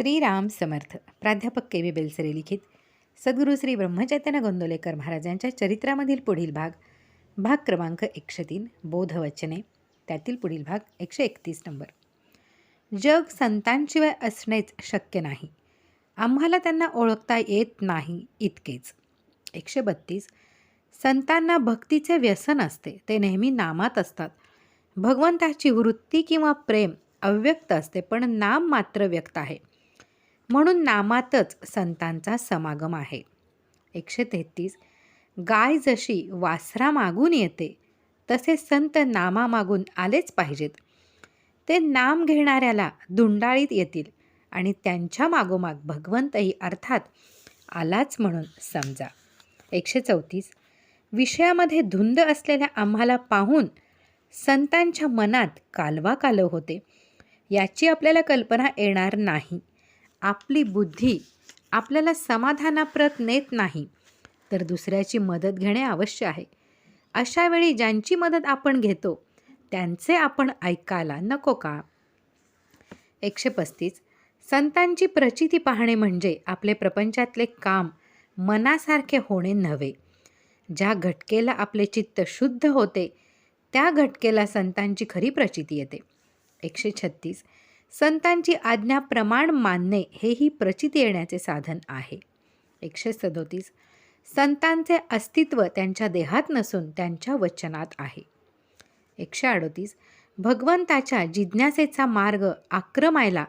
श्रीराम समर्थ प्राध्यापक K V Belsare लिखित सद्गुरू श्री ब्रह्मचैतन्य गोंदोलेकर महाराजांच्या चरित्रामधील पुढील भाग भाग क्रमांक एकशे तीन बोधवचने त्यातील पुढील भाग एकशे एकतीस नंबर. जग संतांशिवाय असणेच शक्य नाही. आम्हाला त्यांना ओळखता येत नाही इतकेच. एकशे बत्तीस. संतांना भक्तीचे व्यसन असते ते नेहमी नामात असतात. भगवंताची वृत्ती किंवा प्रेम अव्यक्त असते पण नाम मात्र व्यक्त आहे. म्हणून नामातच संतांचा समागम आहे. एकशे तेहतीस. गाय जशी वासरा मागून येते तसे संत नामा मागून आलेच पाहिजेत. ते नाम घेणाऱ्याला दुंडाळीत येतील आणि त्यांच्या मागोमाग भगवंतही अर्थात आलाच म्हणून समजा. एकशे चौतीस. विषयामध्ये धुंद असलेल्या आम्हाला पाहून संतांच्या मनात कालवा कालव होते. याची आपल्याला कल्पना येणार नाही. आपली बुद्धी आपल्याला समाधानाप्रत नेत नाही तर दुसऱ्याची मदत घेणे अवश्य आहे. अशा वेळी ज्यांची मदत आपण घेतो त्यांचे आपण ऐकायला नको का? एकशे पस्तीस. संतांची प्रचिती पाहणे म्हणजे आपले प्रपंचातले काम मनासारखे होणे नव्हे. ज्या घटकेला आपले चित्त शुद्ध होते त्या घटकेला संतांची खरी प्रचिती येते. एकशे छत्तीस. संतांची आज्ञा प्रमाण मानणे हेही प्रचित येण्याचे साधन आहे. एकशे सदोतीस. संतांचे अस्तित्व त्यांच्या देहात नसून त्यांच्या वचनात आहे. एकशे अडोतीस. भगवंताच्या जिज्ञासेचा मार्ग आक्रमायला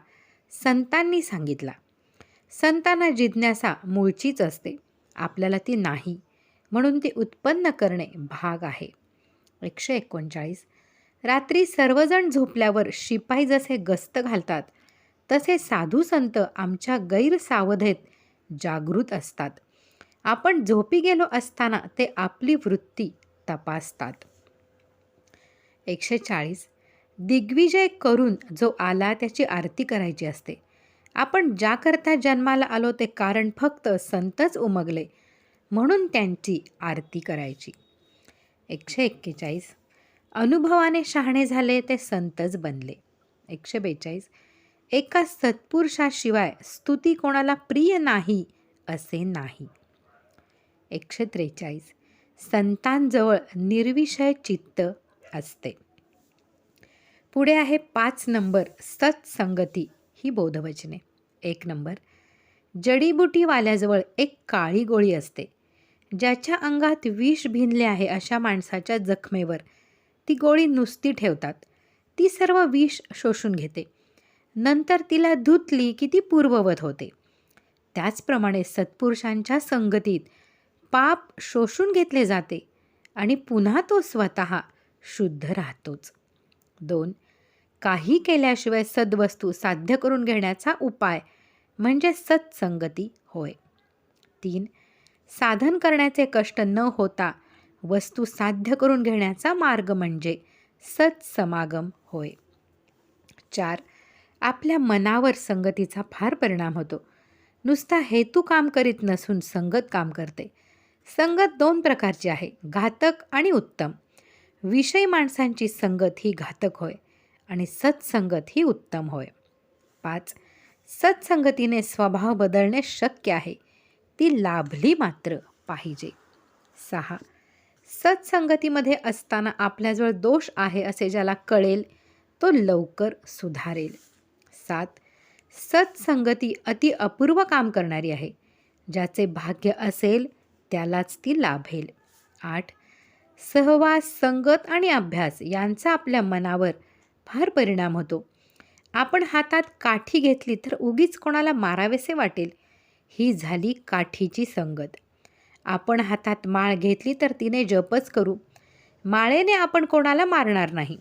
संतांनी सांगितला. संतांना जिज्ञासा मूळचीच असते. आपल्याला ती नाही म्हणून ती उत्पन्न करणे भाग आहे. एकशे एकोणचाळीस. रात्री सर्वजण झोपल्यावर शिपाई जसे गस्त घालतात तसे साधू संत आमच्या गैरसावधेत जागृत असतात. आपण झोपी गेलो असताना ते आपली वृत्ती तपासतात. एकशे चाळीस. दिग्विजय करून जो आला त्याची आरती करायची असते. आपण ज्याकरता जन्माला आलो ते कारण फक्त संतच उमगले म्हणून त्यांची आरती करायची. एकशे एक्केचाळीस. अनुभवाने शहाणे झाले ते संतच बनले. एकशे बेचाळीस. एका सत्पुरुषाशिवाय स्तुती कोणाला प्रिय नाही असे नाही. एकशे त्रेचाळीस. संतांजवळ निर्विषय चित्त असते. पुढे आहे पाच नंबर सत्संगती ही बोधवचने. एक नंबर. जडीबुटीवाल्याजवळ एक काळी गोळी असते. ज्याच्या अंगात विष भिनले आहे अशा माणसाच्या जखमेवर. ती गोळी नुसती ठेवतात. ती सर्व विष शोषून घेते. नंतर तिला धुतली की ती पूर्ववत होते. त्याचप्रमाणे सत्पुरुषांच्या संगतीत पाप शोषून घेतले जाते आणि पुन्हा तो स्वतः शुद्ध राहतोच. दोन काही केल्याशिवाय सद्वस्तू साध्य करून घेण्याचा उपाय म्हणजे सत्संगती होय. तीन साधन करण्याचे कष्ट न होता वस्तू साध्य करून घेण्याचा मार्ग म्हणजे सत्समागम होय. चार आपल्या मनावर संगतीचा फार परिणाम होतो. नुसता हेतू काम करीत नसून संगत काम करते. संगत दोन प्रकारची आहे घातक आणि उत्तम. विषय माणसांची संगत ही घातक होय आणि सत्संगत ही उत्तम होय. पाच सत्संगतीने स्वभाव बदलणे शक्य आहे. ती लाभली मात्र पाहिजे. सहा सत्संगतीमध्ये असताना आपल्याजवळ दोष आहे असे ज्याला कळेल तो लवकर सुधारेल. सात सत्संगती अति अपूर्व काम करणारी आहे. ज्याचे भाग्य असेल त्यालाच ती लाभेल. आठ सहवास संगत आणि अभ्यास यांचा आपल्या मनावर फार परिणाम होतो. आपण हातात काठी घेतली तर उगीच कोणाला मारावेसे वाटेल. ही झाली काठीची संगत. आपण हातात माळ घेतली तर तिने जपच करू. माळेने आपण कोणाला मारणार नाही.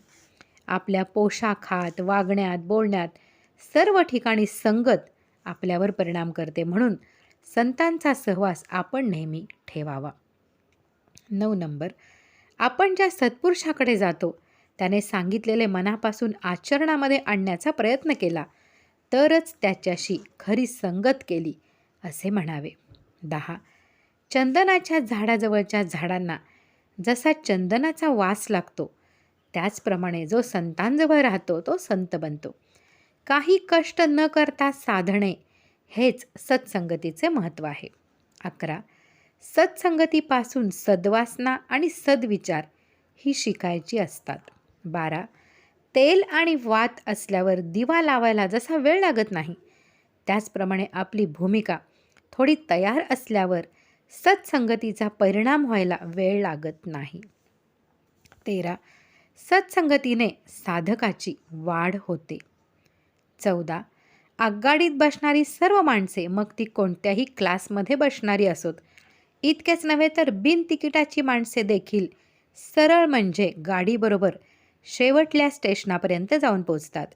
आपल्या पोशाखात वागण्यात बोलण्यात सर्व ठिकाणी संगत आपल्यावर परिणाम करते म्हणून संतांचा सहवास आपण नेहमी ठेवावा. नऊ नंबर. आपण ज्या सत्पुरुषाकडे जातो त्याने सांगितलेले मनापासून आचरणामध्ये आणण्याचा प्रयत्न केला तरच त्याच्याशी खरी संगत केली असे म्हणावे. दहा. चंदनाच्या झाडाजवळच्या झाडांना जसा चंदनाचा वास लागतो त्याचप्रमाणे जो संतांजवळ राहतो तो संत बनतो. काही कष्ट न करता साधणे हेच सत्संगतीचे महत्त्व आहे. अकरा. सत्संगतीपासून सद्वासना आणि सद्विचार ही शिकायची असतात. बारा. तेल आणि वात असल्यावर दिवा लावायला जसा वेळ लागत नाही त्याचप्रमाणे आपली भूमिका थोडी तयार असल्यावर सत्संगतीचा परिणाम व्हायला वेळ लागत नाही. तेरा. सत्संगतीने साधकाची वाढ होते. चौदा. आगगाडीत बसणारी सर्व माणसे मग ती कोणत्याही क्लासमध्ये बसणारी असोत. इतकेच नव्हे तर बिन तिकिटाची माणसे देखील सरळ म्हणजे गाडीबरोबर शेवटल्या स्टेशनापर्यंत जाऊन पोचतात.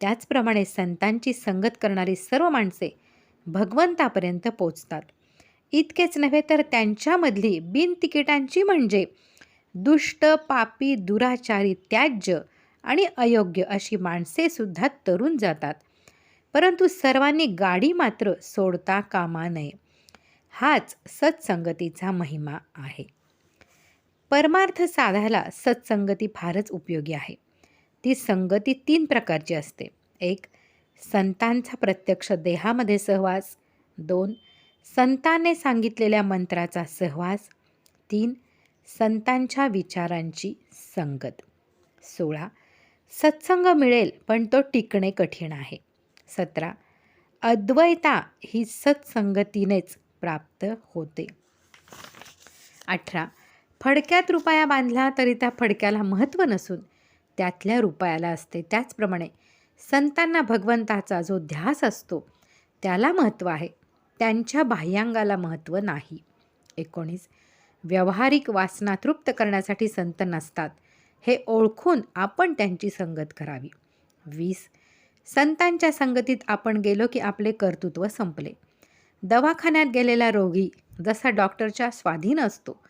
त्याचप्रमाणे संतांची संगत करणारी सर्व माणसे भगवंतापर्यंत पोचतात. इतकेच नव्हे तर त्यांच्यामधली बिन तिकिटांची म्हणजे दुष्ट पापी दुराचारी त्याज्य आणि अयोग्य अशी माणसेसुद्धा तरुण जातात. परंतु सर्वांनी गाडी मात्र सोडता कामा नये. हाच सत्संगतीचा महिमा आहे. परमार्थ साधायला सत्संगती फारच उपयोगी आहे. ती संगती तीन प्रकारची असते. एक संतांचा प्रत्यक्ष देहामध्ये सहवास. दोन संतांने सांगितलेल्या मंत्राचा सहवास. तीन संतांच्या विचारांची संगत. सोळा सत्संग मिळेल पण तो टिकणे कठीण आहे. सतरा अद्वैता ही सत्संगतीनेच प्राप्त होते. अठरा फडक्यात रुपया बांधला तरी त्या फडक्याला महत्त्व नसून त्यातल्या रुपयाला असते त्याचप्रमाणे संतांना भगवंताचा जो ध्यास असतो त्याला महत्त्व आहे. त्यांच्या बाह्यांगाला महत्त्व नाही. एकोणीस. व्यावहारिक वासना तृप्त करण्यासाठी संत नसतात. हे ओळखून आपण त्यांची संगत करावी. वीस. संतांच्या संगतीत आपण गेलो की आपले कर्तृत्व संपले. दवाखान्यात गेलेला रोगी जसा डॉक्टरच्या स्वाधीन असतो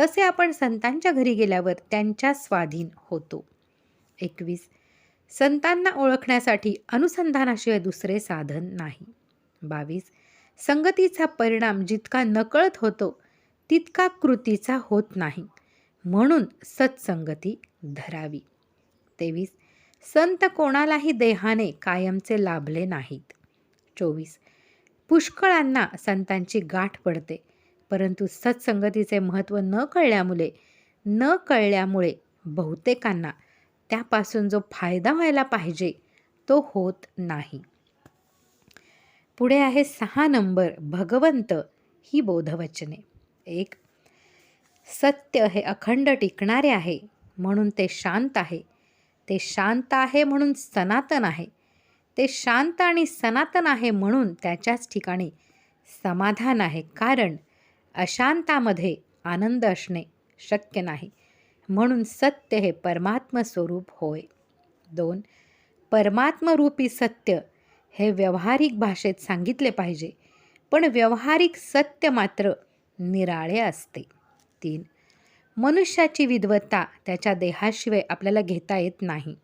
तसे आपण संतांच्या घरी गेल्यावर त्यांच्या स्वाधीन होतो. एकवीस. संतांना ओळखण्यासाठी अनुसंधानाशिवाय दुसरे साधन नाही. बावीस. संगतीचा परिणाम जितका नकळत होतो तितका कृतीचा होत नाही. म्हणून सत्संगती धरावी. तेवीस. संत कोणालाही देहाने कायमचे लाभले नाहीत. चोवीस. पुष्कळांना संतांची गाठ पडते परंतु सत्संगतीचे महत्त्व न कळल्यामुळे न कळल्यामुळे बहुतेकांना त्यापासून जो फायदा व्हायला पाहिजे तो होत नाही. पुढे आहे सहा नंबर भगवंत ही बोधवचने. एक सत्य हे अखंड टिकणारे आहे म्हणून ते शांत आहे. ते शांत आहे म्हणून सनातन आहे. ते शांत आणि सनातन आहे म्हणून त्याच्याच ठिकाणी समाधान आहे. कारण अशांतामध्ये आनंद असणे शक्य नाही. म्हणून सत्य हे परमात्म स्वरूप होय. दोन परमात्मरूपी सत्य हे व्यावहारिक भाषेत सांगितले पाहिजे. पण व्यावहारिक सत्य मात्र निराळे असते. तीन मनुष्याची विद्वत्ता त्याच्या देहाशिवाय आपल्याला घेता येत नाही.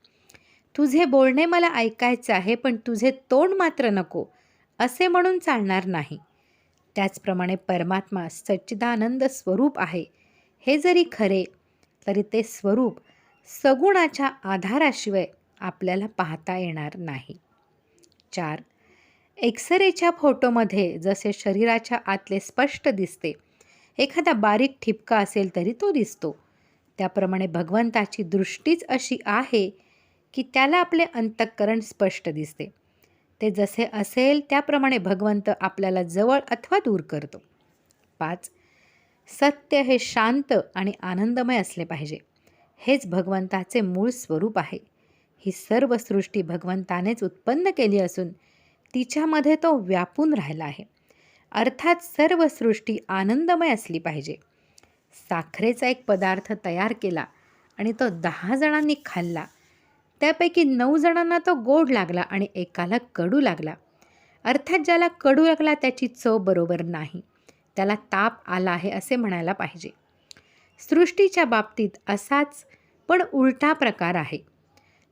तुझे बोलणे मला ऐकायचे आहे पण तुझे तोंड मात्र नको असे म्हणून चालणार नाही. त्याचप्रमाणे परमात्मा सच्चिदानंद स्वरूप आहे. हे जरी खरे तरी ते स्वरूप सगुणाच्या आधाराशिवाय आपल्याला पाहता येणार नाही. चार. एक्सरेच्या फोटोमध्ये जसे शरीराच्या आतले स्पष्ट दिसते एखादा बारीक ठिपका असेल तरी तो दिसतो. त्याप्रमाणे भगवंताची दृष्टीच अशी आहे की त्याला आपले अंतःकरण स्पष्ट दिसते. ते जसे असेल त्याप्रमाणे भगवंत आपल्याला जवळ अथवा दूर करतो. पाच. सत्य हे शांत आणि आनंदमय असले पाहिजे. हेच भगवंताचे मूळ स्वरूप आहे. ही सर्व सृष्टी भगवंतानेच उत्पन्न केली असून तिच्यामध्ये तो व्यापून राहिला आहे. अर्थात सर्व सृष्टी आनंदमय असली पाहिजे. साखरेचा एक पदार्थ तयार केला आणि तो दहा जणांनी खाल्ला. त्यापैकी नऊ जणांना तो गोड लागला आणि एकाला कडू लागला. अर्थात ज्याला कडू लागला त्याची चव बरोबर नाही. त्याला ताप आला आहे असे म्हणायला पाहिजे. सृष्टीच्या बाबतीत असाच पण उलटा प्रकार आहे.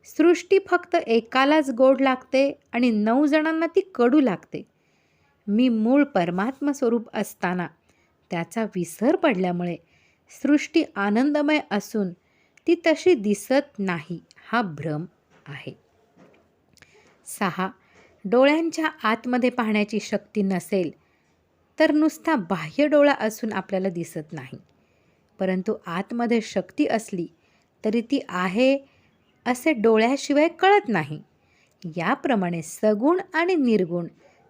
सृष्टी फक्त एकालाच गोड लागते आणि नऊ जणांना ती कडू लागते. मी मूळ परमात्म स्वरूप असताना त्याचा विसर पडल्यामुळे सृष्टी आनंदमय असून ती तशी दिसत नाही हा भ्रम आहे. सहा. डोळ्यांच्या आतमध्ये पाहण्याची शक्ती नसेल तर नुसता बाह्य डोळा असून आपल्याला दिसत नाही. परंतु आतमध्ये शक्ती असली तरी ती आहे असे डोळ्याशिवाय कळत नाही. याप्रमाणे सगुण आणि निर्गुण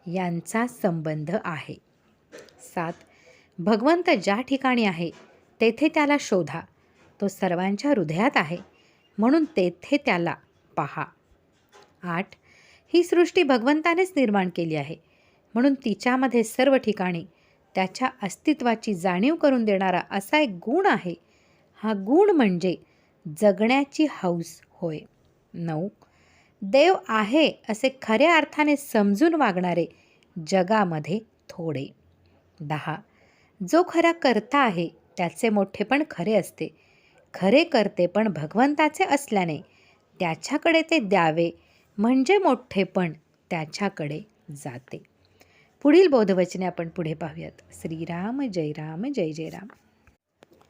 यांचा संबंध आहे. सात. भगवंत ज्या ठिकाणी आहे तेथे त्याला शोधा. तो सर्वांच्या हृदयात आहे म्हणून तेथे त्याला पहा. आठ. ही सृष्टी भगवंतानेच निर्माण केली आहे म्हणून तिच्यामध्ये सर्व ठिकाणी त्याच्या अस्तित्वाची जाणीव करून देणारा असा एक गुण आहे. हा गुण म्हणजे जगण्याची हौस होय. नऊ. देव आहे असे खऱ्या अर्थाने समजून वागणारे जगामध्ये थोडे. दहा. जो खरा करता आहे त्याचे मोठेपण खरे असते. खरे करते पण भगवंताचे असल्याने त्याच्याकडे ते द्यावे म्हणजे मोठेपण त्याच्याकडे जाते. पुढील बोधवचने आपण पुढे पाहूयात. श्रीराम जय राम जय जय राम.